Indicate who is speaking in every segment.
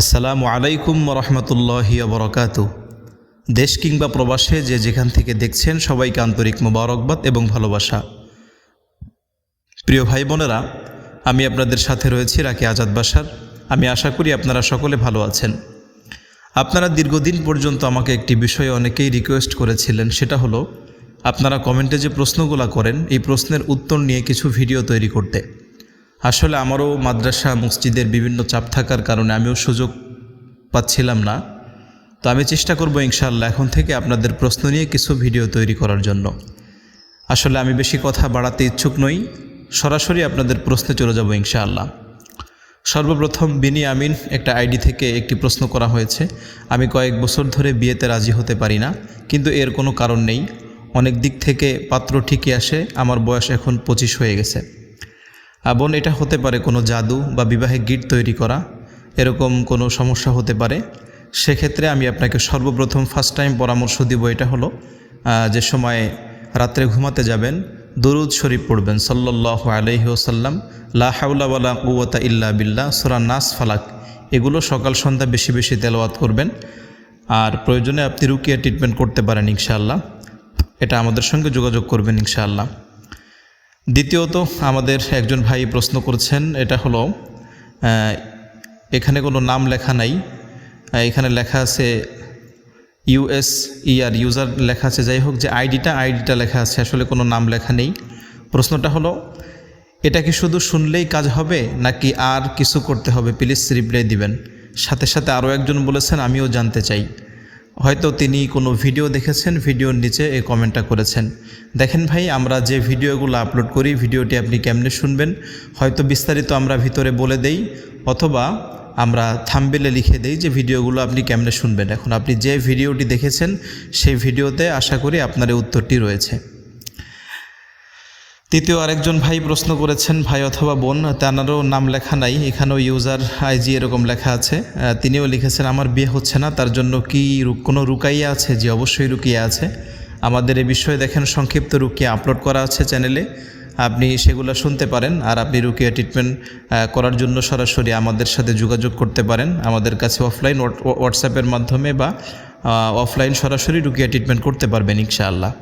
Speaker 1: আসসালামু আলাইকুম রহমতুল্লাহি বরকাত দেশ কিংবা প্রবাসে যে যেখান থেকে দেখছেন সবাইকে আন্তরিক মোবারকবাদ এবং ভালোবাসা। প্রিয় ভাই বোনেরা, আমি আপনাদের সাথে রয়েছি রাকে আজাদ বাসার। আমি আশা করি আপনারা সকলে ভালো আছেন। আপনারা দীর্ঘদিন পর্যন্ত আমাকে একটি বিষয়ে অনেকেই রিকোয়েস্ট করেছিলেন, সেটা হলো, আপনারা কমেন্টে যে প্রশ্নগুলো করেন, এই প্রশ্নের উত্তর নিয়ে কিছু ভিডিও তৈরি করতে। আসলে আমারও মাদ্রাসা, মসজিদের বিভিন্ন চাপ থাকার কারণে আমিও সুযোগ পাচ্ছিলাম না। তো আমি চেষ্টা করব ইনশাআল্লাহ এখন থেকে আপনাদের প্রশ্ন নিয়ে কিছু ভিডিও তৈরি করার জন্য। আসলে আমি বেশি কথা বাড়াতে ইচ্ছুক নই, সরাসরি আপনাদের প্রশ্নে চলে যাব ইনশাআল্লাহ। সর্বপ্রথম বিনি আমিন একটা আইডি থেকে একটি প্রশ্ন করা হয়েছে। আমি কয়েক বছর ধরে বিয়েতে রাজি হতে পারি না, কিন্তু এর কোনো কারণ নেই। অনেক দিক থেকে পাত্র ঠিকই আসে, আমার বয়স এখন পঁচিশ হয়ে গেছে। বোন এটা হতে পারে কোনো জাদু বা বিবাহে গিট তৈরি করা, এরকম কোনো সমস্যা হতে পারে। সেক্ষেত্রে আমি আপনাকে সর্বপ্রথম ফার্স্ট টাইম পরামর্শ দিব, এটা হলো যে সময় রাত্রে ঘুমাতে যাবেন, দরুদ শরীফ পড়বেন সাল্লাহ আলহি ওসাল্লাম লা হাউলা ওয়ালা ইল্লা বিল্লাহ, সুরা নাস ফালাক, এগুলো সকাল সন্ধ্যা বেশি বেশি তেলাওয়াত করবেন। আর প্রয়োজনে আপনি রুকিয়া ট্রিটমেন্ট করতে পারেন ইনশাআল্লাহ। এটা আমাদের সঙ্গে যোগাযোগ করবেন ইনশাআল্লাহ। দ্বিতীয়ত আমাদের একজন ভাই প্রশ্ন করছেন, এটা হলো এখানে কোনো নাম লেখা নাই এখানে লেখা আছে ইউএস ইয়ার ইউজার লেখা আছে, যাই হোক, যে আইডিটা আইডিটা লেখা আছে, আসলে কোনো নাম লেখা নেই। প্রশ্নটা হলো, এটা কি শুধু শুনলেই কাজ হবে, নাকি আর কিছু করতে হবে? প্লিজ রিপ্লাই দিবেন। সাথে সাথে আরও একজন বলেছেন, আমিও জানতে চাই। হয়তো তিনি কোনো ভিডিও দেখেছেন, ভিডিওর নিচে এই কমেন্টটা করেছেন। দেখেন ভাই, আমরা যে ভিডিওগুলো আপলোড করি, ভিডিওটি আপনি কেমনে শুনবেন? হয়তো বিস্তারিত আমরা ভিতরে বলে দেই, অথবা আমরা থাম্বেলে লিখে দেই যে ভিডিওগুলো আপনি কেমনে শুনবেন। এখন আপনি যে ভিডিওটি দেখেছেন, সেই ভিডিওতে আশা করি আপনার উত্তরটি রয়েছে। তৃতীয় আরেকজন ভাই প্রশ্ন করেছেন, ভাই অথবা বোন, তানারও নাম লেখা নাই, এখানেও ইউজার আইজি এরকম লেখা আছে। তিনিও লিখেছেন, আমার বিয়ে হচ্ছে না, তার জন্য কি কোনো রুকাইয়া আছে? যে অবশ্যই রুকিয়া আছে। আমাদের এ বিষয়ে দেখেন, সংক্ষিপ্ত রুকিয়া আপলোড করা আছে চ্যানেলে আপনি সেগুলো শুনতে পারেন, আর আপনি রুকিয়া ট্রিটমেন্ট করার জন্য সরাসরি আমাদের সাথে যোগাযোগ করতে পারেন। আমাদের কাছে অফলাইন হোয়াটসঅ্যাপের মাধ্যমে বা অফলাইন সরাসরি রুকিয়া ট্রিটমেন্ট করতে পারবেন, ইনশাআল্লাহ।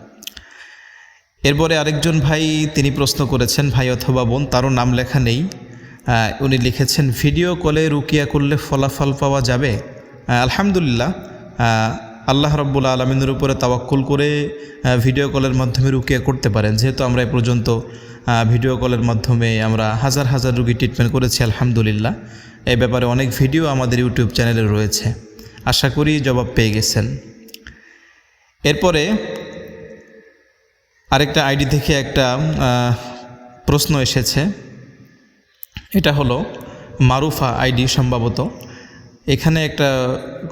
Speaker 1: এরপরে আরেকজন ভাই তিনি প্রশ্ন করেছেন, ভাই অথবা বোন, তারও নাম লেখা নেই। উনি লিখেছেন, ভিডিও কলে রুকিয়া করলে ফলাফল পাওয়া যাবে? আলহামদুলিল্লাহ আল্লাহ রব্বুল আলমিনের উপরে তাওয়াক্কুল করে ভিডিও কলের মাধ্যমে রুকিয়া করতে পারেন। যেহেতু আমরা এ পর্যন্ত ভিডিও কলের মাধ্যমে আমরা হাজার হাজার রুগী ট্রিটমেন্ট করেছি, আলহামদুলিল্লাহ। এ ব্যাপারে অনেক ভিডিও আমাদের ইউটিউব চ্যানেলে রয়েছে। আশা করি জবাব পেয়ে গেছেন। এরপরে আরেকটা আইডি থেকে একটা প্রশ্ন এসেছে। এটা হলো মারুফা আইডি সম্ভবত। এখানে একটা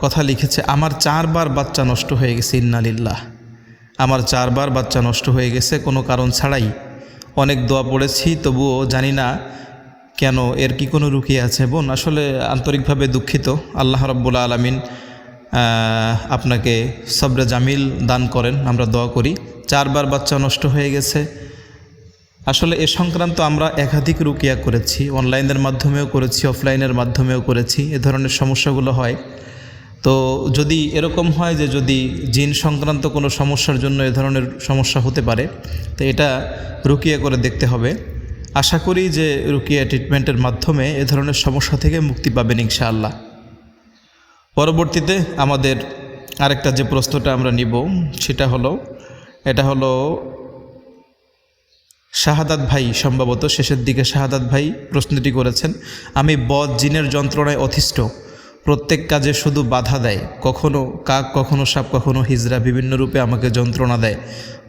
Speaker 1: কথা লিখেছে, আমার চারবার বাচ্চা নষ্ট হয়ে গেছে, ইন্নালিল্লাহ। আমার চারবার বাচ্চা নষ্ট হয়ে গেছে, কোনো কারণ ছাড়াই। অনেক দোয়া পড়েছি, তবুও জানি না কেন এর কি কোনো রুকিয়ে আছে। বোন, আসলে আন্তরিকভাবে দুঃখিত। আল্লাহ রব্বুল আলমিন আপনাকে সবরে জামিল দান করেন, আমরা দোয়া করি। চারবার বাচ্চা নষ্ট হয়ে গেছে। আসলে এ সংক্রান্ত আমরা একাধিক রুকিয়া করেছি, অনলাইনের মাধ্যমেও করেছি, অফলাইনের মাধ্যমেও করেছি, এ ধরনের সমস্যাগুলো হয়। তো যদি এরকম হয় যে যদি জিন সংক্রান্ত কোনো সমস্যার জন্য এ ধরনের সমস্যা হতে পারে, তো এটা রুকিয়া করে দেখতে হবে। আশা করি যে রুকিয়া ট্রিটমেন্টের মাধ্যমে এ ধরনের সমস্যা থেকে মুক্তি পাবেন ইনশাআল্লাহ। পরবর্তীতে আমাদের আরেকটা যে প্রশ্নটা আমরা নিব, সেটা হলো, এটা হলো, শাহাদাত ভাই সম্ভবত শেষের দিকে শাহাদাত ভাই প্রশ্নটি করেছেন, আমি বদ জিনের যন্ত্রণায় অতিষ্ঠ প্রত্যেক কাজে শুধু বাধা দেয়। কখনো কাক, কখনো সাপ, কখনো হিজড়া বিভিন্ন রূপে আমাকে যন্ত্রণা দেয়।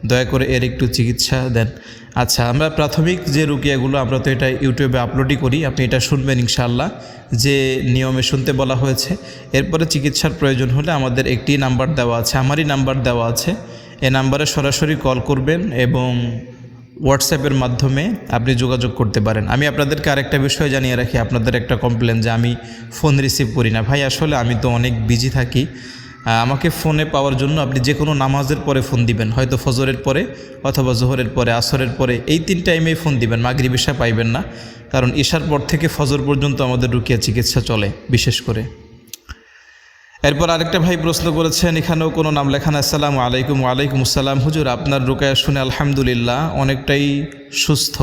Speaker 1: দয়া করে এর একটু চিকিৎসা দেন। আচ্ছা আমরা প্রাথমিক যে রুকিয়াগুলো, আমরা তো এটা ইউটিউবে আপলোডই করি। আপনি এটা শুনবেন ইনশাআল্লাহ, যে নিয়মে শুনতে বলা হয়েছে। এরপরে চিকিৎসার প্রয়োজন হলে আমাদের একটি নাম্বার দেওয়া আছে, আমারই নাম্বার দেওয়া আছে। এ নাম্বারে সরাসরি কল করবেন এবং হোয়াটসঅ্যাপের মাধ্যমে আপনি যোগাযোগ করতে পারেন। আমি আপনাদেরকে আরেকটা বিষয় জানিয়ে রাখি, আপনাদের একটা কমপ্লেন যে আমি ফোন রিসিভ করি না। ভাই, আসলে আমি তো অনেক বিজি থাকি। আমাকে ফোনে পাওয়ার জন্য আপনি যে কোনো নামাজের পরে ফোন দিবেন, হয়তো ফজরের পরে অথবা জোহরের পরে, আসরের পরে, এই তিন টাইমেই ফোন দিবেন, মাগরিব ঈশা পাইবেন না। কারণ ঈশার পর থেকে ফজর পর্যন্ত আমাদের রুকিয়া চিকিৎসা চলে, বিশেষ করে। এরপর আরেকটা ভাই প্রশ্ন করেছেন, এখানেও কোনো নাম লেখা আসসালাম আলাইকুম, ওয়ালাইকুম আসসালাম। হুজুর, আপনার রোকায় শুনে আলহামদুলিল্লাহ অনেকটাই সুস্থ।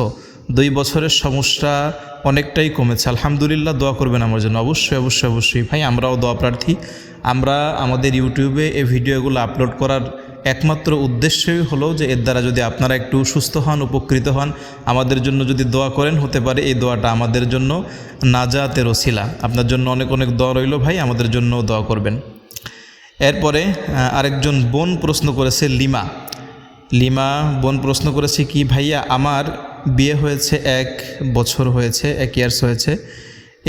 Speaker 1: দুই বছরের সমস্যা অনেকটাই কমেছে। আলহামদুলিল্লাহ দোয়া করবেন আমার জন্য। অবশ্যই অবশ্যই অবশ্যই। ভাই, আমরাও দোয়া প্রার্থী। আমরা আমাদের ইউটিউবে এই ভিডিওগুলো আপলোড করার একমাত্র উদ্দেশ্যই হলো যে এর দ্বারা যদি আপনারা একটু সুস্থ হন, উপকৃত হন, আমাদের জন্য যদি দোয়া করেন, হতে পারে এই দোয়াটা আমাদের জন্য নাজাতের ওসিলা। আপনার জন্য অনেক অনেক দোয়া রইল ভাই, আমাদের জন্য দোয়া করবেন। এরপরে আরেকজন বোন প্রশ্ন করেছে লিমা। লিমা বোন প্রশ্ন করেছে কি, ভাইয়া, আমার বিয়ে হয়েছে এক বছর হয়েছে, এক ইয়ার্স হয়েছে।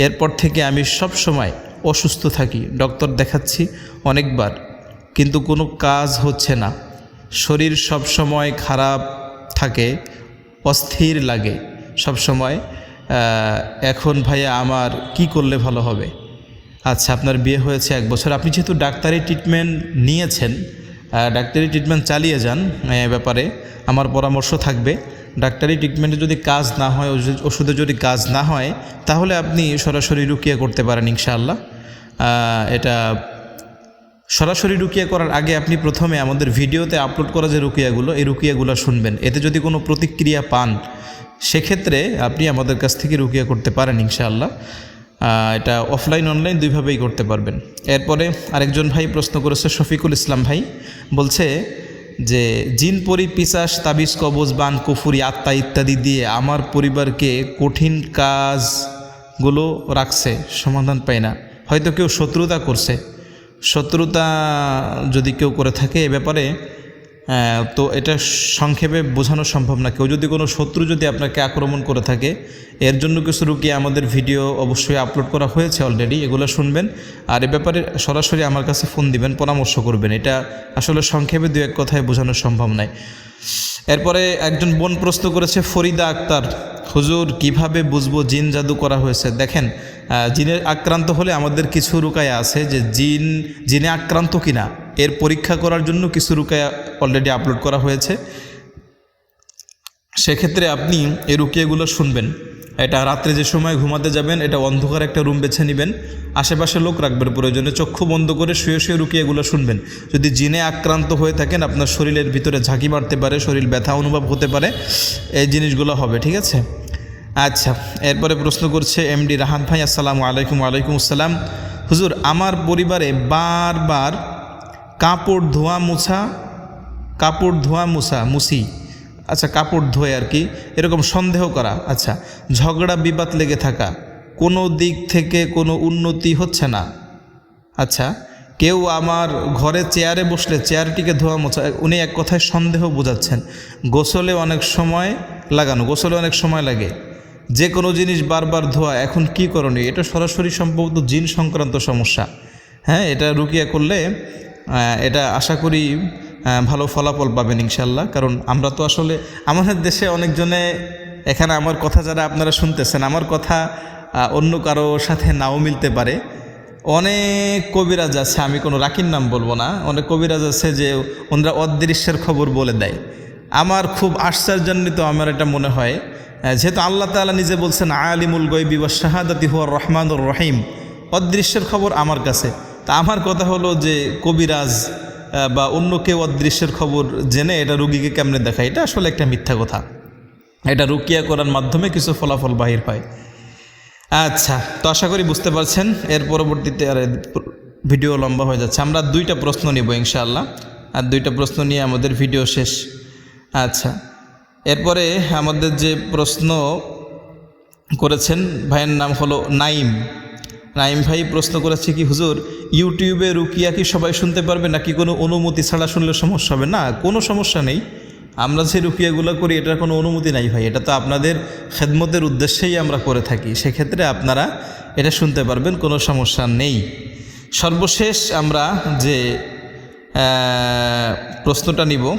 Speaker 1: এরপর থেকে আমি সব সময় অসুস্থ থাকি। ডক্টর দেখাচ্ছি অনেকবার। কিন্তু কোনো কাজ হচ্ছে না। শরীর সব সময় খারাপ থাকে, অস্থির লাগে। সব সময় এখন ভাইয়া আমার কি করলে ভালো হবে? আচ্ছা আপনার বিয়ে হয়েছে এক বছর। আপনি যেহেতু ডাক্তারি ট্রিটমেন্ট নিয়েছেন ডাক্তারি ট্রিটমেন্ট চালিয়ে যান ব্যাপারে আমার পরামর্শ থাকবে। ডাক্তারি ট্রিটমেন্টে যদি কাজ না হয়, ওষুধে যদি কাজ না হয়, তাহলে আপনি সরাসরি রুকিয়া করতে পারেন ইনশাআল্লাহ। এটা সরাসরি রুকিয়া করার আগে আপনি প্রথমে আমাদের ভিডিওতে আপলোড করা যে রুকিয়াগুলো, এই রুকিয়াগুলো শুনবেন। এতে যদি কোনো প্রতিক্রিয়া পান, সেক্ষেত্রে আপনি আমাদের কাছ থেকে রুকিয়া করতে পারেন ইনশাআল্লাহ। এটা অফলাইন, অনলাইন দুইভাবেই করতে পারবেন। এরপরে আরেকজন ভাই প্রশ্ন করেছে, শফিকুল ইসলাম ভাই বলছে যে, জিন পরি, পিসাস, তাবিজ, কবজ, বান, কুফুরি, আত্মা ইত্যাদি দিয়ে আমার পরিবারকে কঠিন কাজগুলো রাখছে, সমাধান পায় না। হয়তো কেউ শত্রুতা করছে। শত্রুতা যদি কেউ করে থাকে এ ব্যাপারে তো এটা সংক্ষেপে বোঝানো সম্ভব না। কেউ যদি কোনো শত্রু যদি আপনাকে আক্রমণ করে থাকে, এর জন্য কিছু রুকিয়ে আমাদের ভিডিও অবশ্যই আপলোড করা হয়েছে অলরেডি এগুলো শুনবেন। আর এ ব্যাপারে সরাসরি আমার কাছে ফোন দিবেন, পরামর্শ করবেন। এটা আসলে সংক্ষেপে দু এক কথায় বোঝানো সম্ভব নয়। এরপরে একজন বোন প্রশ্ন করেছে, ফরিদা আক্তার। হুজুর, কীভাবে বুঝব জিন জাদু করা হয়েছে? দেখেন জিনের আক্রান্ত হলে আমাদের কিছু রুকায়া আছে যে জিন, জিনে আক্রান্ত কিনা, এর পরীক্ষা করার জন্য কিছু রুকায়া অলরেডি আপলোড করা হয়েছে। সেক্ষেত্রে আপনি এই রুকিয়াগুলো শুনবেন। এটা রাত্রে যে সময় ঘুমাতে যাবেন, এটা অন্ধকার একটা রুম বেছে নেবেন। আশেপাশে লোক রাখবেন, প্রয়োজনে চক্ষু বন্ধ করে শুয়ে শুয়ে রুকিয়াগুলো শুনবেন। যদি জিনে আক্রান্ত হয়ে থাকেন, আপনার শরীরের ভিতরে ঝাঁকি মারতে পারে, শরীর ব্যথা অনুভব হতে পারে। এই জিনিসগুলো হবে, ঠিক আছে? আচ্ছা এরপরে প্রশ্ন করছে এমডি রাহাত ভাই, আসসালামু আলাইকুম, ওয়ালাইকুম আসসালাম। হুজুর, আমার পরিবারে বারবার কাপড় ধোয়া মুছা, কাপড় ধোয়া মুছা মুসি আচ্ছা কাপড় ধোয় আর কি, এরকম সন্দেহ করা। আচ্ছা ঝগড়া বিবাদ লেগে থাকা, কোনো দিক থেকে কোনো উন্নতি হচ্ছে না। আচ্ছা কেউ আমার ঘরে চেয়ারে বসলে চেয়ারটিকে ধোয়া মোছা, উনি এক কথায় সন্দেহ বোঝাচ্ছেন। গোসলে অনেক সময় লাগানো, গোসলে অনেক সময় লাগে। যে কোনো জিনিস বারবার ধোয়া, এখন কি করণীয়? এটা সরাসরি সম্ভবত জিন সংক্রান্ত সমস্যা। হ্যাঁ এটা রুকিয়া করলে এটা আশা করি ভালো ফলাফল পাবেন ইনশাল্লাহ কারণ আমরা তো আসলে, আমাদের দেশে অনেকজনে, এখানে আমার কথা যারা আপনারা শুনতেছেন, আমার কথা অন্য কারও সাথে নাও মিলতে পারে। অনেক কবিরাজ আছে, আমি কোনো রাকির নাম বলব না, অনেক কবিরাজ আছে যে ওনারা অদৃশ্যের খবর বলে দেয়। আমার খুব আশ্চর্যান্বিত আমার এটা মনে হয়। যেহেতু আল্লাহ তাআলা নিজে বলছেন, আলিমুল গৈবি বা শাহাদাতি হুয়া রহমানুর রহিম। অদৃশ্যের খবর আমার কাছে। তা আমার কথা হলো যে, কবিরাজ বা অন্য কেউ অদৃশ্যের খবর জেনে এটা রুগীকে কেমনে দেখায়, এটা আসলে একটা মিথ্যা কথা। এটা রুকিয়া করার মাধ্যমে কিছু ফলাফল বাহির হয় আচ্ছা তো আশা করি বুঝতে পারছেন, এর পরবর্তীতে আর ভিডিও লম্বা হয়ে যাচ্ছে। আমরা দুইটা প্রশ্ন নিব ইনশাআল্লাহ। আর দুইটা প্রশ্ন নিয়ে আমাদের ভিডিও শেষ। আচ্ছা। এরপরে আমাদের যে প্রশ্ন করেছেন, ভাইয়ের নাম হলো নাইম। নাইম ভাই প্রশ্ন করেছে কি, হুজুর, ইউটিউবে রুকিয়া কি সবাই শুনতে পারবে? নাকি কোনো অনুমতি ছাড়া শুনলে সমস্যা হবে? না, কোনো সমস্যা নেই। আমরা যে রুকিয়াগুলো করি, এটার কোনো অনুমতি নাই ভাই। এটা তো আপনাদের খেদমতের উদ্দেশ্যেই আমরা করে থাকি। সেক্ষেত্রে আপনারা এটা শুনতে পারবেন, কোনো সমস্যা নেই। সর্বশেষ আমরা যে প্রশ্নটা নিব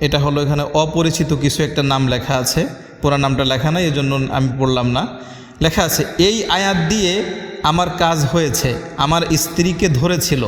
Speaker 1: এটা হলো এখানে অপরিচিত কিছু একটা নাম লেখা আছে। পুরা নামটা লেখা নাই, এজন্য আমি পড়লাম না। লেখা আছে, এই আয়াত দিয়ে আমার কাজ হয়েছে, আমার স্ত্রীকে ধরেছিল।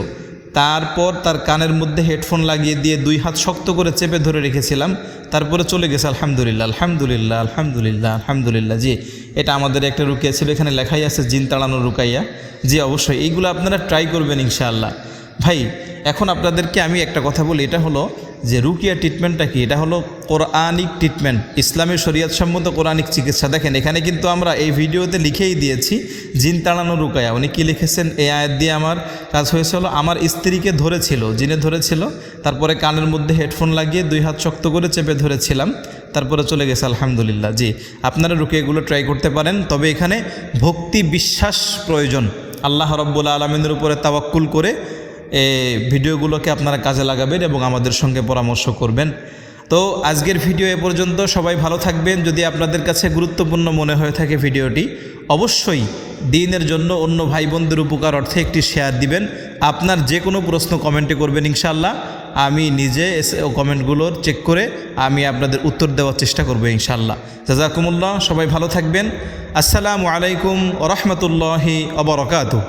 Speaker 1: তারপর তার কানের মধ্যে হেডফোন লাগিয়ে দিয়ে দুই হাত শক্ত করে চেপে ধরে রেখেছিলাম। তারপরে চলে গেছে, আলহামদুলিল্লাহ আলহামদুলিল্লাহ আলহামদুলিল্লাহ আলহামদুলিল্লাহ। জি, এটা আমাদের একটা রুকিয়া ছিল, এখানে লেখাই আছে, জিন তাড়ানো রুকাইয়া। জি, অবশ্যই, এইগুলো আপনারা ট্রাই করবেন ইনশাআল্লাহ। ভাই, এখন আপনাদেরকে আমি একটা কথা বলি, এটা হলো যে রুকিয়া ট্রিটমেন্টটা কি? এটা হলো কোরআনিক ট্রিটমেন্ট ইসলামের শরিয়াত সম্মত কোরআনিক চিকিৎসা। দেখেন, এখানে কিন্তু আমরা এই ভিডিওতে লিখেই দিয়েছি, জিন তাড়ানো রুকায়া। উনি কি লিখেছেন? এই আয়াত দিয়ে আমার কাজ হয়েছিল আমার স্ত্রীকে ধরেছিল। জিনে ধরেছিল, তারপরে কানের মধ্যে হেডফোন লাগিয়ে দুই হাত শক্ত করে চেপে ধরেছিলাম, তারপরে চলে গেছে, আলহামদুলিল্লাহ। জি, আপনারা রুকিয়াগুলো ট্রাই করতে পারেন, তবে এখানে ভক্তি বিশ্বাস প্রয়োজন। আল্লাহ রব্বুল আলমিনের উপরে তাওয়াক্কুল করে ভিডিওগুলোকে আপনারা কাজে লাগাবেন এবং আমাদের সঙ্গে পরামর্শ করবেন। তো আজকের ভিডিও এ পর্যন্ত সবাই ভালো থাকবেন। যদি আপনাদের কাছে গুরুত্বপূর্ণ মনে হয়ে থাকে ভিডিওটি, অবশ্যই দিনের জন্য অন্য ভাই বোনদের উপকার অর্থে একটি শেয়ার দিবেন। আপনার যে কোনো প্রশ্ন কমেন্টে করবেন ইনশাল্লাহ আমি নিজে এসে কমেন্টগুলোর চেক করে আমি আপনাদের উত্তর দেওয়ার চেষ্টা করব ইনশাল্লাহ জাজাকুমুল্লাহ, সবাই ভালো থাকবেন। আসসালামু আলাইকুম ওরহমতুল্লাহি অবরকাতু